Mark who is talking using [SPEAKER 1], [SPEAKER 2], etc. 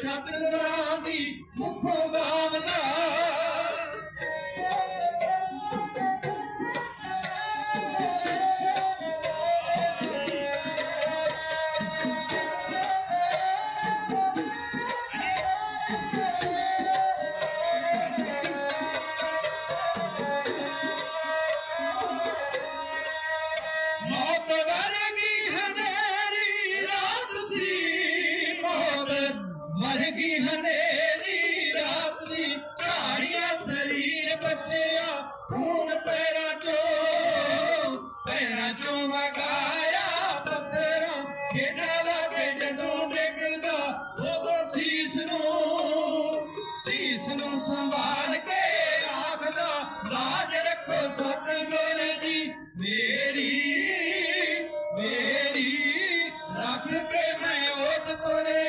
[SPEAKER 1] ਸੱਚੇ ਸਤਿਗੁਰਾਂ ਦੀ ਮੁਖੋਂ ਲੱਗੀ ਹਨੇਰੀ ਰਾਤ ਸੀ। ਢਾੜੀਆਂ ਸਰੀਰ ਬੱਚਿਆ, ਖੂਨ ਪੈਰਾਂ ਚੋਂ। ਪੈਰਾਂ ਚੋਂ ਵਗਾਇਆ ਪੱਥਰਾਂ। ਖੇਡਾਂ ਲਾ ਕੇ ਜਦੋਂ ਡਿੱਗਦਾ, ਉਦੋਂ ਸੀਸ ਨੂੰ ਸੀਸ ਨੂੰ ਸੰਭਾਲ ਕੇ ਆਖਦਾ ਲਾਜ ਰੱਖੋ ਸਤਿਗੁਰ ਜੀ। ਮੇਰੀ ਮੇਰੀ, ਰੱਖ ਕੇ ਮੈਂ ਓਟ ਤੁਰੇ।